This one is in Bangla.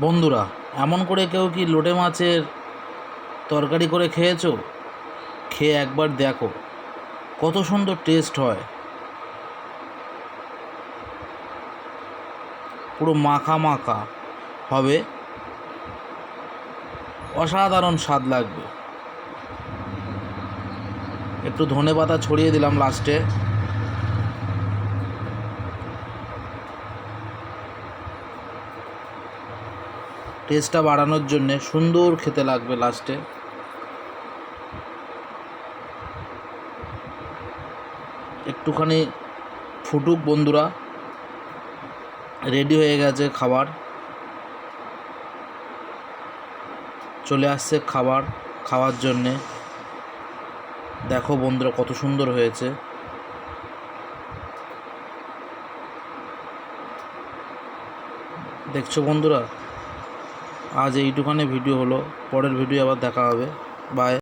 বন্ধুরা, এমন করে কেউ কি লোটে মাছের তরকারি করে খেয়েছো? খেয়ে একবার দেখো। কত সুন্দর টেস্ট হয়। পুরো মাখা মাখা হবে। অসাধারণ স্বাদ লাগবে। একটু ধনে পাতা ছড়িয়ে দিলাম লাস্টে টেস্টটা বাড়ানোর জন্যে সুন্দর খেতে লাগবে লাস্টে। একটুখানি ফুটুক বন্ধুরা। রেডি হয়ে গেছে খাবার। চলে আসছে খাবার খাওয়ার জন্যে। দেখো বন্ধুরা কত সুন্দর হয়েছে। দেখছ বন্ধুরা? আজ এইটুখানি ভিডিও হলো পরের ভিডিও আবার দেখা হবে। বাই